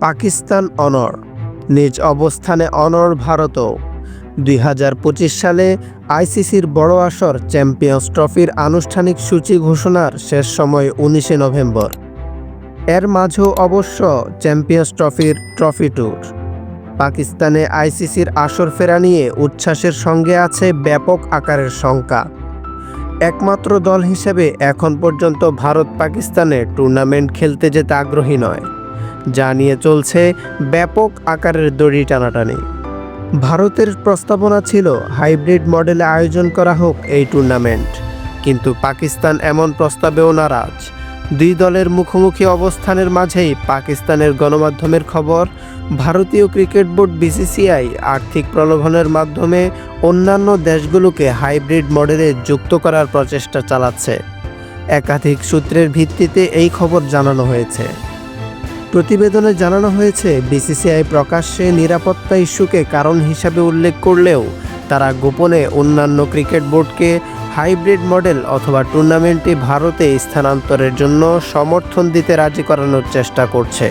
পাকিস্তান অনর। নিজ অবস্থানে অনর ভারতও। দুই হাজার পঁচিশ সালে আইসিসির বড় আসর চ্যাম্পিয়ন্স ট্রফির আনুষ্ঠানিক সূচি ঘোষণার শেষ সময় উনিশে নভেম্বর। এর মাঝেও অবশ্য চ্যাম্পিয়ন্স ট্রফির ট্রফি ট্যুর। পাকিস্তানে আইসিসির আসর ফেরা নিয়ে উচ্ছ্বাসের সঙ্গে আছে ব্যাপক আকারের শঙ্কা। একমাত্র দল হিসেবে এখন পর্যন্ত ভারত পাকিস্তানে টুর্নামেন্ট খেলতে যেতে আগ্রহী নয়। যা নিয়ে চলছে ব্যাপক আকারের দড়ি টানাটানি। ভারতের প্রস্তাবনা ছিল হাইব্রিড মডেলে আয়োজন করা হোক এই টুর্নামেন্ট। কিন্তু পাকিস্তান এমন প্রস্তাবেও নারাজ। দুই দলের মুখোমুখি অবস্থানের মাঝেই পাকিস্তানের গণমাধ্যমের খবর, ভারতীয় ক্রিকেট বোর্ড বিসিসিআই আর্থিক প্রলোভনের মাধ্যমে অন্যান্য দেশগুলোকে হাইব্রিড মডেলে যুক্ত করার প্রচেষ্টা চালাচ্ছে। একাধিক সূত্রের ভিত্তিতে এই খবর জানানো হয়েছে। প্রতিবেদনে জানানো হয়েছে, বিসিসিআই প্রকাশ্যে নিরাপত্তা ইস্যুকে কারণ হিসাবে উল্লেখ করলেও তারা গোপনে অন্যান্য ক্রিকেট বোর্ডকে হাইব্রিড মডেল অথবা টুর্নামেন্টটি ভারতে স্থানান্তরের জন্য সমর্থন দিতে রাজি করানোর চেষ্টা করছে।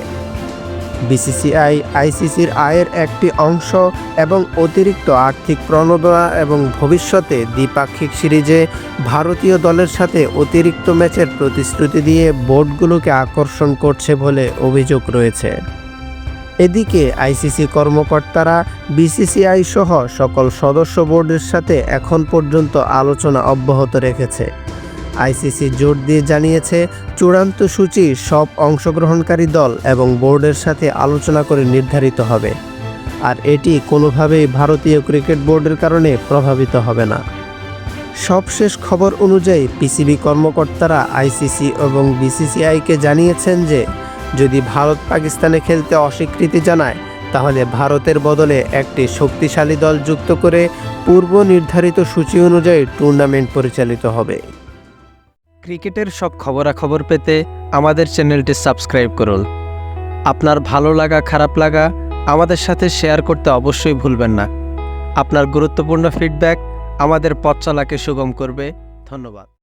বিসিসিআই, আইসিসির আয়ের একটি অংশ এবং অতিরিক্ত আর্থিক প্রণোদনা এবং ভবিষ্যতে দ্বিপাক্ষিক সিরিজে ভারতীয় দলের সাথে অতিরিক্ত ম্যাচের প্রতিশ্রুতি দিয়ে বোর্ডগুলোকে আকর্ষণ করছে বলে অভিযোগ রয়েছে। এদিকে আইসিসি কর্মকর্তারা বিসিসিআই সহ সকল সদস্য বোর্ডের সাথে এখন পর্যন্ত আলোচনা অব্যাহত রেখেছে। আইসিসি জোর দিয়ে জানিয়েছে, চূড়ান্ত সূচি সব অংশগ্রহণকারী দল এবং বোর্ডের সাথে আলোচনা করে নির্ধারিত হবে। আর এটি কোনোভাবেই ভারতীয় ক্রিকেট বোর্ডের কারণে প্রভাবিত হবে না। সবশেষ খবর অনুযায়ী, পিসিবি কর্মকর্তারা আইসিসি এবং বিসিসিআইকে জানিয়েছেন যে, যদি ভারত পাকিস্তানে খেলতে অস্বীকৃতি জানায়, তাহলে ভারতের বদলে একটি শক্তিশালী দল যুক্ত করে পূর্ব নির্ধারিত সূচি অনুযায়ী টুর্নামেন্ট পরিচালিত হবে। ক্রিকেটের সব খবরাখবর পেতে আমাদের চ্যানেলটি সাবস্ক্রাইব করুন। আপনার ভালো লাগা, খারাপ লাগা আমাদের সাথে শেয়ার করতে অবশ্যই ভুলবেন না। আপনার গুরুত্বপূর্ণ ফিডব্যাক আমাদের পথ চলাকে সুগম করবে। ধন্যবাদ।